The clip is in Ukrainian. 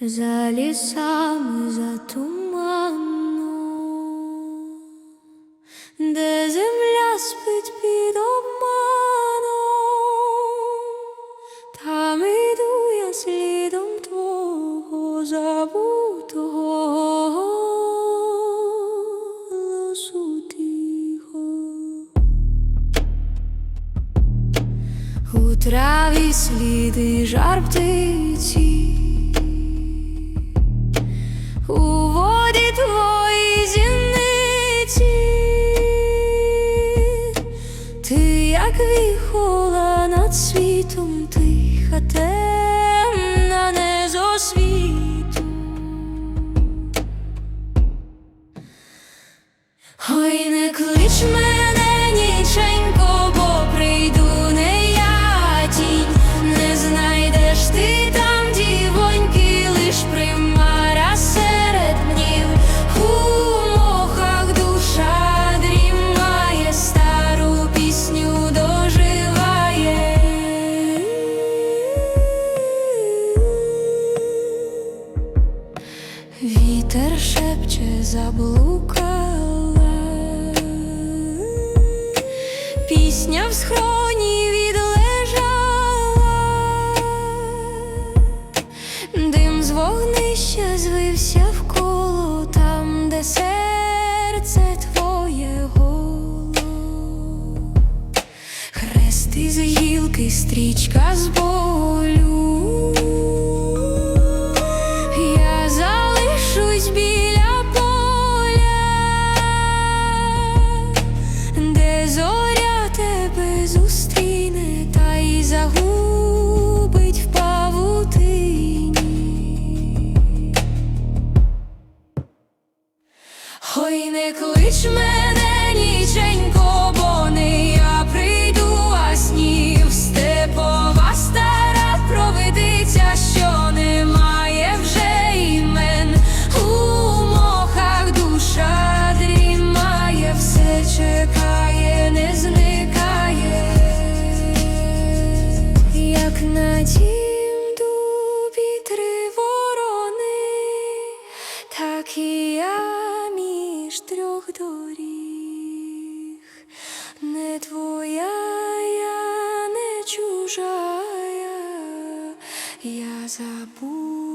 за лісами, за туманом, де земля спить під обманом, там іду я слідом твого забутого голосу тихо. У траві сліди жар птиці, як віхола над світом, тиха темна не зо світу. Ой, шепче заблукала, пісня в схроні відлежала, дим з вогнища звився вколо там, де серце твоє голо. Хрест із гілки, стрічка з болю. Чекає, не зникає, як на тім дубі три ворони, так і я між трьох доріг, не твоя, я не чужая, я забуду.